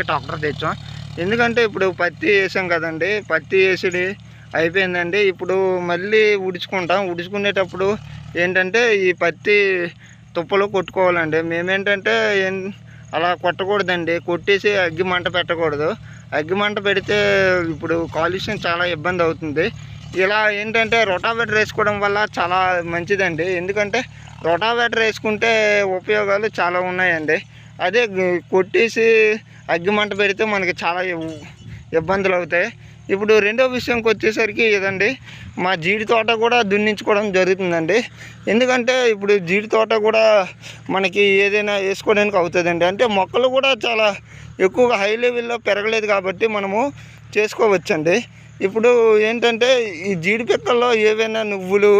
Tractor తెచ్చాం. ఎందుకంటే ఇప్పుడు పత్తి వేసాం కదండి పత్తి వేసిడి అయిపోయిందండి. ఇప్పుడు మళ్ళీ ఉడుచుకుంటాం. ఉడుచుకునేటప్పుడు ఏంటంటే ఈ పత్తి తుప్పలు కొట్టుకోవాలండి. మేమేంటంటే అలా కొట్టకూడదండి. కొట్టేసి అగ్గి మంట పెట్టకూడదు. అగ్గి మంట పెడితే ఇప్పుడు కాలుష్యం చాలా ఇబ్బంది అవుతుంది. ఇలా ఏంటంటే రొటావేటర్ వేసుకోవడం వల్ల చాలా మంచిదండి. ఎందుకంటే రొటావేటర్ వేసుకుంటే ఉపయోగాలు చాలా ఉన్నాయండి. అదే కొట్టేసి అగ్గిమంట పెడితే మనకి చాలా ఇబ్బందులు అవుతాయి. ఇప్పుడు రెండో విషయంకి వచ్చేసరికి ఇదండి మా జీడి తోట కూడా దున్నించుకోవడం జరుగుతుందండి. ఎందుకంటే ఇప్పుడు జీడి తోట కూడా మనకి ఏదైనా వేసుకోవడానికి అవుతుందండి. అంటే మొక్కలు కూడా చాలా ఎక్కువగా హై లెవెల్లో పెరగలేదు కాబట్టి మనము చేసుకోవచ్చండి. ఇప్పుడు ఏంటంటే ఈ జీడి పిక్కల్లో ఏవైనా నువ్వులు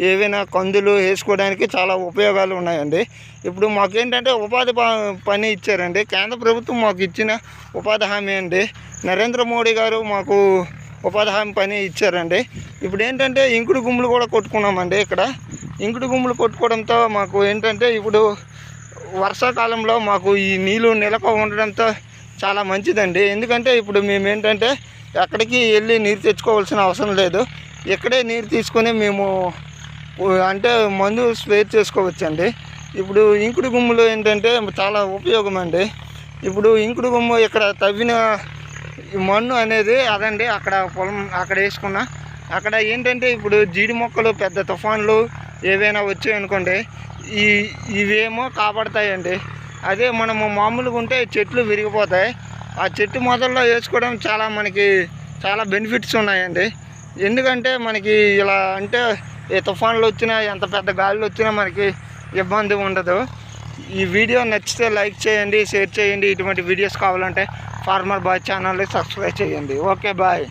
ఏవైనా కందులు వేసుకోవడానికి చాలా ఉపయోగాలు ఉన్నాయండి. ఇప్పుడు మాకేంటంటే ఉపాధి ప- పని ఇచ్చారండి. కేంద్ర ప్రభుత్వం మాకు ఇచ్చిన ఉపాధి హామీ అండి. నరేంద్ర మోడీ గారు మాకు ఉపాధి హామీ పని ఇచ్చారండి. ఇప్పుడు ఏంటంటే ఇంకుడు గుమ్ములు కూడా కొట్టుకున్నామండి ఇక్కడ. ఇంకుడు గుమ్ములు కొట్టుకోవడంతో మాకు ఏంటంటే ఇప్పుడు వర్షాకాలంలో మాకు ఈ నీళ్ళు నిలక ఉండడంతో చాలా మంచిదండి. ఎందుకంటే ఇప్పుడు మేము ఏంటంటే ఎక్కడికి వెళ్ళి నీరు తెచ్చుకోవాల్సిన అవసరం లేదు. ఇక్కడే నీరు తీసుకొని మేము అంటే మందు స్ప్రే చేసుకోవచ్చండి. ఇప్పుడు ఇంకుడు గుమ్ములు ఏంటంటే చాలా ఉపయోగం అండి ఇప్పుడు ఇంకుడు గుమ్ము ఇక్కడ తవ్విన మన్ను అనేది అదండి అక్కడ పొలం అక్కడ వేసుకున్న. అక్కడ ఏంటంటే ఇప్పుడు జీడి మొక్కలు పెద్ద తుఫాన్లు ఏవైనా వచ్చాయనుకోండి ఈ ఇవేమో కాపాడతాయండి. అదే మనము మామూలుగా ఉంటే చెట్లు విరిగిపోతాయి. ఆ చెట్టు మొదల్లో వేసుకోవడం చాలా మనకి చాలా బెనిఫిట్స్ ఉన్నాయండి. ఎందుకంటే మనకి ఇలా అంటే ఏ తుఫాన్లు వచ్చినా ఎంత పెద్ద గాలులు వచ్చినా మనకి ఇబ్బంది ఉండదు. ఈ వీడియో నచ్చితే లైక్ చేయండి షేర్ చేయండి. ఇటువంటి వీడియోస్ కావాలంటే ఫార్మర్ బాయ్ ఛానల్ని సబ్స్క్రైబ్ చేయండి. Okay bye.